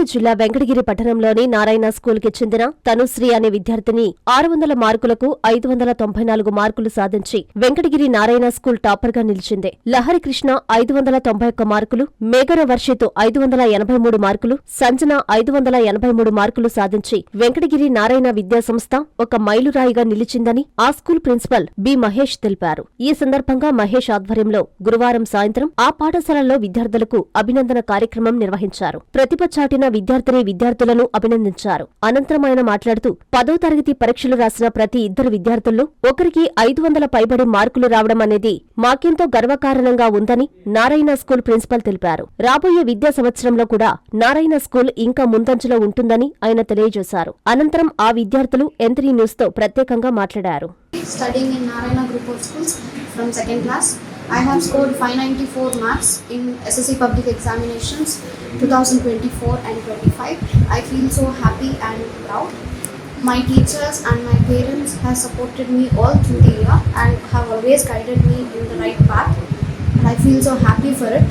తిరుపతి జిల్లా వెంకటగిరి పట్టణంలోని నారాయణ స్కూల్కి చెందిన తనుశ్రీ అనే విద్యార్థిని ఆరు వందల మార్కులకు ఐదు వందల తొంభై నాలుగు మార్కులు సాధించి వెంకటగిరి నారాయణ స్కూల్ టాపర్గా నిలిచింది. లహరి కృష్ణ ఐదు వందల తొంభై ఒక్క మార్కులు మేఘర వర్షిత్ ఐదు వందల ఎనభై మూడు మార్కులు సంజన ఐదు వందల ఎనభై మూడు మార్కులు సాధించి వెంకటగిరి నారాయణ విద్యా సంస్థ ఒక మైలురాయిగా నిలిచిందని ఆ స్కూల్ ప్రిన్సిపల్ బి మహేష్ తెలిపారు. ఈ సందర్భంగా మహేష్ ఆధ్వర్యంలో గురువారం సాయంత్రం ఆ పాఠశాలలో విద్యార్థులకు అభినందన కార్యక్రమం నిర్వహించారు. ప్రతిభ చాటిన విద్యార్థిని విద్యార్థులను అభినందించారు. అనంతరం ఆయన మాట్లాడుతూ పదో తరగతి పరీక్షలు రాసిన ప్రతి ఇద్దరు విద్యార్థుల్లో ఒకరికి ఐదు వందల పైబడి మార్కులు రావడం అనేది మాకెంతో గర్వకారణంగా ఉందని నారాయణ స్కూల్ ప్రిన్సిపల్ తెలిపారు. రాబోయే విద్యా సంవత్సరంలో కూడా నారాయణ స్కూల్ ఇంకా ముందంజలో ఉంటుందని ఆయన తెలియజేశారు. అనంతరం ఆ విద్యార్థులు ఎంత్రీ న్యూస్తో ప్రత్యేకంగా మాట్లాడారు. Studying in Narayana Group of Schools from second class. I have scored 594 marks in SSC Public Examinations 2024 and 25. I feel so happy and proud. My teachers and my parents have supported me all through the year and have always guided me in the right path. And I feel so happy for it.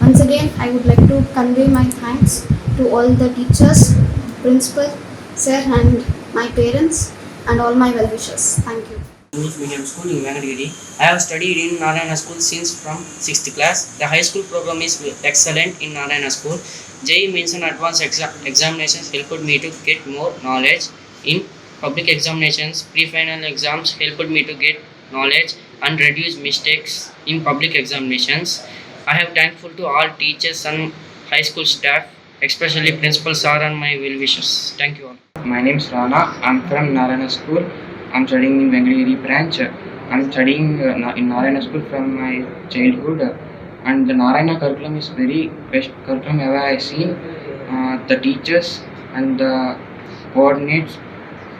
Once again, I would like to convey my thanks to all the teachers, principal, sir, and my parents, and all my well wishers. Thank you. English medium school in. I have studied in Narayana school since from 6th class. The high school program is excellent in Narayana school. JEE means an advanced exa- examinations helped me to get more knowledge in public examinations. Pre-final exams helped me to get knowledge and reduce mistakes in public examinations. I have thankful to all teachers and high school staff, especially principal sir and my well wishers. Thank you all. My name is Rana. I'm from Narayana School. I'm studying in Vengadgiri branch. I'm studying uh, na- in Narayana School from my childhood. And the Narayana curriculum is very best curriculum ever I seen. Uh, the teachers and the coordinates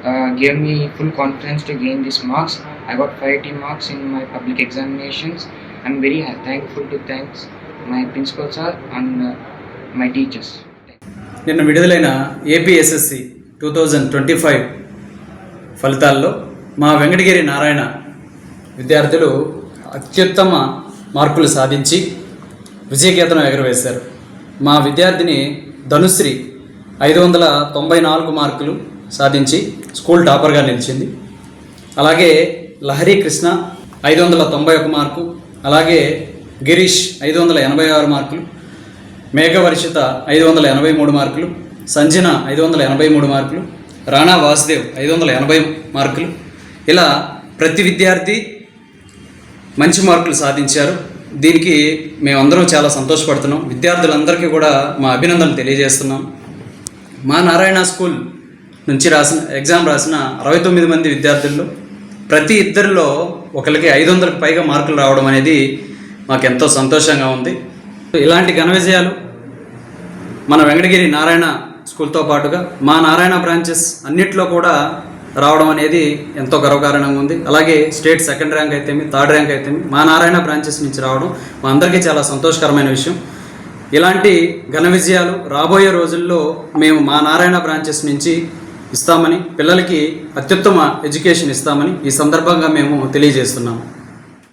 uh, gave me full confidence to gain these marks. I got 580 marks in my public examinations. I'm very ha- thankful to thanks my principal sir and uh, my teachers. నిన్న విడుదలైన APSSC two thousand twenty five ఫలితాల్లో మా వెంకటగిరి నారాయణ విద్యార్థులు అత్యుత్తమ మార్కులు సాధించి విజయకేతనం ఎగరవేశారు. మా విద్యార్థిని ధనుశ్రీ ఐదు వందల తొంభై నాలుగు మార్కులు సాధించి స్కూల్ టాపర్గా నిలిచింది. అలాగే లహరి కృష్ణ ఐదు వందల తొంభై ఒక మార్కు అలాగే గిరీష్ ఐదు వందల ఎనభై ఆరు మార్కులు మేఘవర్షిత ఐదు వందల ఎనభై మూడు మార్కులు సంజన ఐదు వందల ఎనభై మూడు మార్కులు రాణా వాసుదేవ్ ఐదు వందల ఎనభై మార్కులు. ఇలా ప్రతి విద్యార్థి మంచి మార్కులు సాధించారు. దీనికి మేమందరం చాలా సంతోషపడుతున్నాం. విద్యార్థులందరికీ కూడా మా అభినందనలు తెలియజేస్తున్నాం. మా నారాయణ స్కూల్ నుంచి రాసిన ఎగ్జామ్ రాసిన అరవై తొమ్మిది మంది విద్యార్థుల్లో ప్రతి ఇద్దరిలో ఒకరికి ఐదు వందలకు పైగా మార్కులు రావడం అనేది మాకు ఎంతో సంతోషంగా ఉంది. ఇలాంటి ఘన విజయాలు మన వెంకటగిరి నారాయణ స్కూల్తో పాటుగా మా నారాయణ బ్రాంచెస్ అన్నిట్లో కూడా రావడం అనేది ఎంతో గర్వకారణంగా ఉంది. అలాగే స్టేట్ సెకండ్ ర్యాంక్ అయితేమి థర్డ్ ర్యాంక్ అయితేమి మా నారాయణ బ్రాంచెస్ నుంచి రావడం మా అందరికీ చాలా సంతోషకరమైన విషయం. ఇలాంటి ఘన విజయాలు రాబోయే రోజుల్లో మేము మా నారాయణ బ్రాంచెస్ నుంచి ఇస్తామని పిల్లలకి అత్యుత్తమ ఎడ్యుకేషన్ ఇస్తామని ఈ సందర్భంగా మేము తెలియజేస్తున్నాము.